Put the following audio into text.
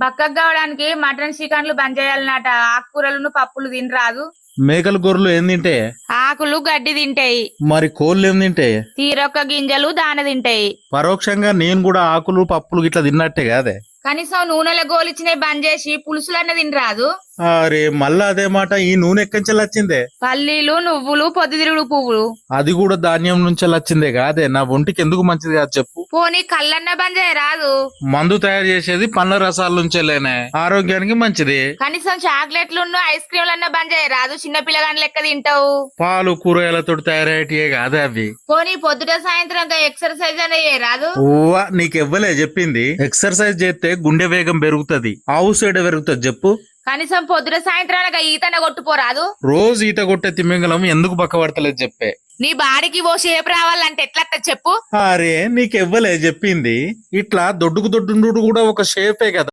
బక్కకు కావడానికి మటన్ చికెన్లు బంద్ చేయాలన్నట ఆకుకూరలను పప్పులు తినరాదు. మేకల గొర్రెలు ఏం తింటే? ఆకులు గడ్డి తింటాయి. మరి కోళ్ళు ఏం తింటే? తీరొక్క గింజలు దాన తింటాయి. పరోక్షంగా నేను కూడా ఆకులు పప్పులు గిట్లా తిన్నట్టే కాదే? కనీసం నూనెల గోలిచ్చినవి బంద్ చేసి పులుసులన్న తినరాదు. అరే మళ్ళా అదే మాట ఈ నూనె ఎక్కంచెల్ వచ్చిందే? పల్లీలు నువ్వులు పొద్దుతిరుగుడు పువ్వులు. అది కూడా ధాన్యం నుంచి వచ్చిందే కాదే? నా ఒంటికి ఎందుకు మంచిది కాదు చెప్పు. పోనీ కళ్ళన్న బంద్ చేయరాదు మందు తయారు చేసేది పండ్ల రసాల నుంచేలేనే ఆరోగ్యానికి మంచిది. కనీసం చాక్లెట్లు ఐస్ క్రీమ్లన్న బంద్ చేయరాదు చిన్న పిల్లగాని లెక్క తింటావు. పాలు కూరగాయలతో తయారయ్యేటియే కాదే అవి. పోనీ పొద్దుట సాయంత్రం ఎక్సర్సైజ్ అనే ఓవా నీకెవ్వలే చెప్పింది. ఎక్సర్సైజ్ చేస్తే గుండె వేగం పెరుగుతది. ఆవు సైడ్ పెరుగుతుంది చెప్పు. కనీసం పొద్దుట సాయంత్రం ఈతన కొట్టుకోరాదు రోజు ఈత కొట్టే తిమ్మింగలం ఎందుకు పక్కబడతలేదు చెప్పే. నీ బాడికి ఓ షేప్ రావాలంటే ఎట్లా చెప్పు? అరే నీకెవ్వలే చెప్పింది. ఇట్లా దొడ్డుకు దొడ్డు కూడా ఒక షేపే కదా.